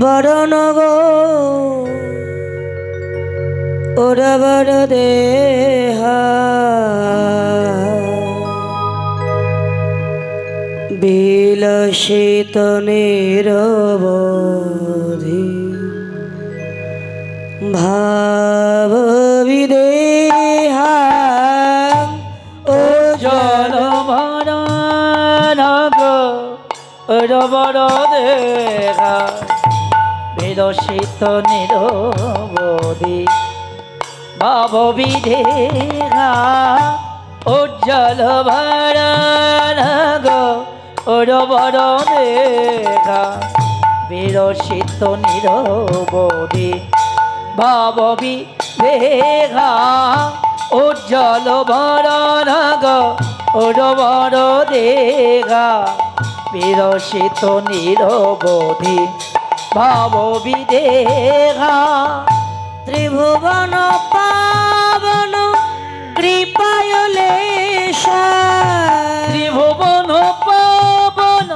বরণ গো ওরা বড় দেহা বিলাসিত নিরবধি ভাব বিদেহা ও জল মরণগ রবর দেখা বিরসিত নিরবধি ভাব বিধেহা উজ্জ্বল ভরণগ রবর দেখা বিরসিত নিরবধি ভাব বিধেহা উজ্জ্বল ভরণগ ওরবর দেহা বিরসিত নিরবধি ভাব বিদেহা ত্রিভুবন পাবন কৃপায়লেশা। ত্রিভুবন পাবন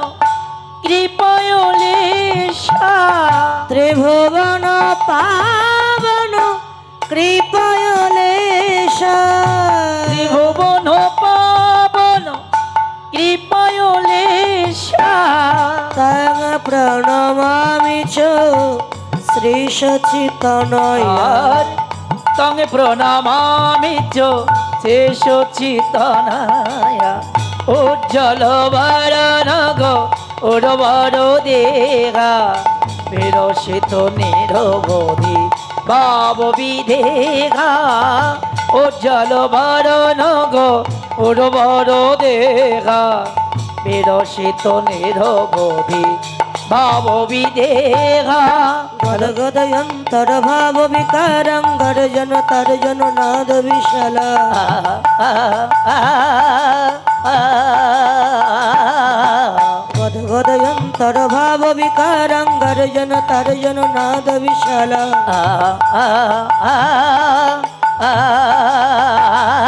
কৃপয়লেশা। ত্রিভুবন পাবন কৃপায়লেশা। শ্রী সচিতনয় আর তঙ্গে প্রণামামি শেষ চিতনায়া উজ্জ্বল বরণগ উর্বর দেহা বিরসিত নিরবধি ভাব বিধেহা উজ্জ্বল বরণগ উর্বর দেহা বিরসিত নিরবধি ভাব বিদেহা গদগদয়ন্তর ভাব বিকারং গর্জন তর্জন নাদ বিশালা গদগদয়ন্তর ভাব বিকারং গর্জন তর্জন নাদ বিশালা অরুণম্বর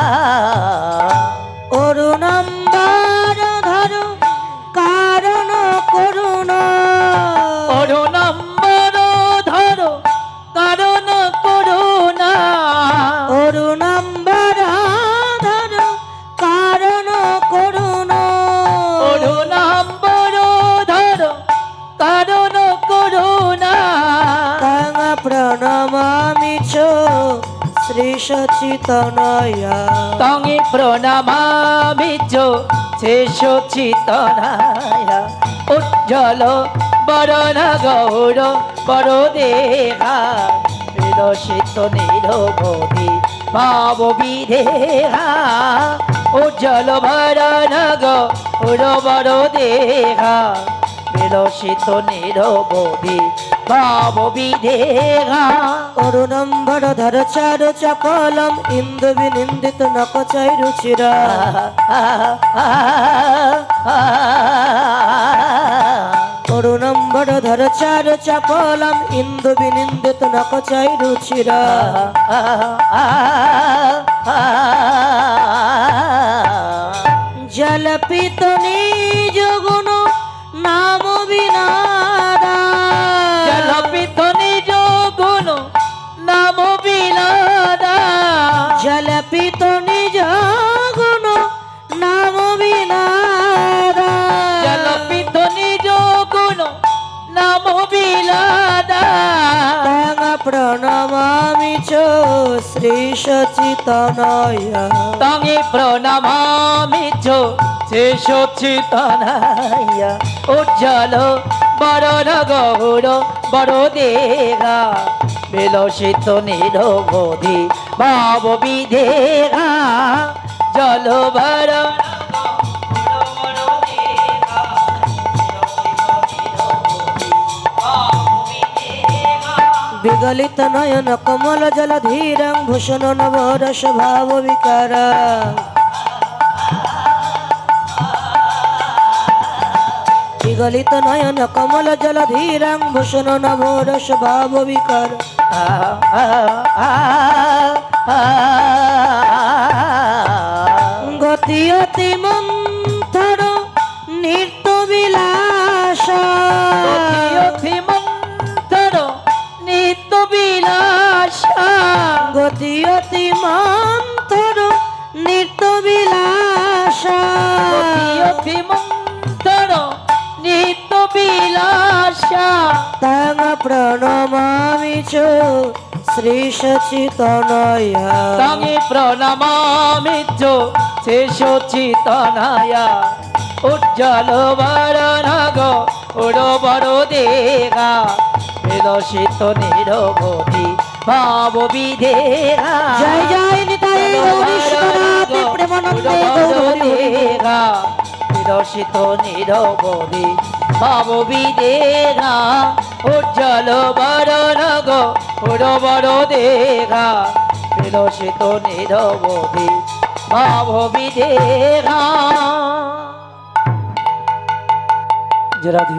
শ্রী সচিতনয়া তঙে প্রণামামি শেষ চিতনায়া। উজ্জ্বল বরণ গৌর বড় দেহা বিরসিত নিরবধি ভাব বিধেহা উজ্জ্বল ভরণ গৌর বড় দেহা বিরসিত নিরবধি ভাব বিধেহা অরুণম্বর ধর চার চকলম, ইন্দু বিনিন্দিত নকচাই রুচিরা। অরুণম্বর ধর চার চকলম, ইন্দু বিনিন্দিত নকচাই রুচিরা। জলপিত নিজ শ্রী সচিতনয় তঙে প্রণমামি চো শ্রী সচিতনয় উজ্জ্বল বরণ গৌর বড় দেগা বিলসিত নিরবধি ভাব বিধেগা জল বরণ বিগলিত নয়ন, কমল জল, ধীরং ভূষণ, নবরস ভাব বিকারা। বিগলিত নয়ন, কমল জল, ধীরং ভূষণ, নবরস ভাব বিকার। গতি অতি অতি অতি মন্থর নৃত্য বিলাসা অতি অতি মন্থর নিত্য বিলাসা তাং প্রণমামি চ শ্রী সচিতনয়া তাঙে প্রণমামি চো শেষ চিতনায়া উজ্জ্বল বরণগ উড়ো বড় দেহা বিলসিত নিরবধি ভাব বিদেহা জয় জয় নিতাই গৌরীশ্বরাতে প্রেমানন্দে গৌরী বিরসিত নিরবধি ভাব বিদেহা উজ্জ্বল বরণগ উড়ো বড় দেহা বিলসিত নিরবধি ভাব রাধে।